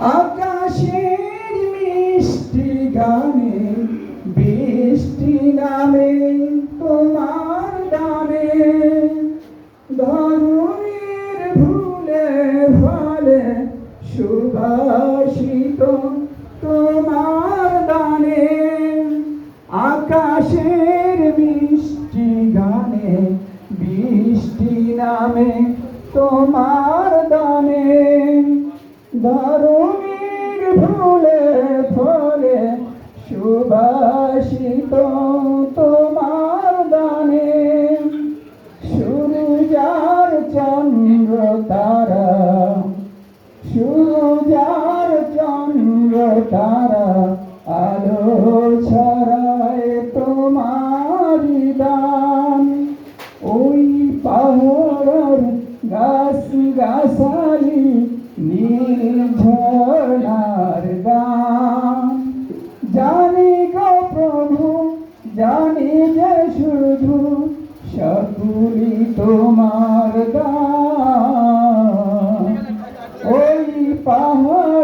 আকাশের মিষ্টি গানে, বৃষ্টি নামে, তোমার নামে। ধরুনির ভুলে ফলে সুভাষিত তোমার দানে আকাশের মিষ্টি গানে, বৃষ্টি নামে, তোমার দানে ধরণীর ফুলে ফলে সুবাসিত তোমার দানে। সূর্যার চন্দ্র তারা সূর্যার চন্দ্র তারা আলো ছড়ায় তোমারি দান ওই পাহাড়ের গাছ গাছালি নির্ভরার গান। জানি গো প্রভু জানি যে শুধু সকলি তোমার গান ওই পাহাড়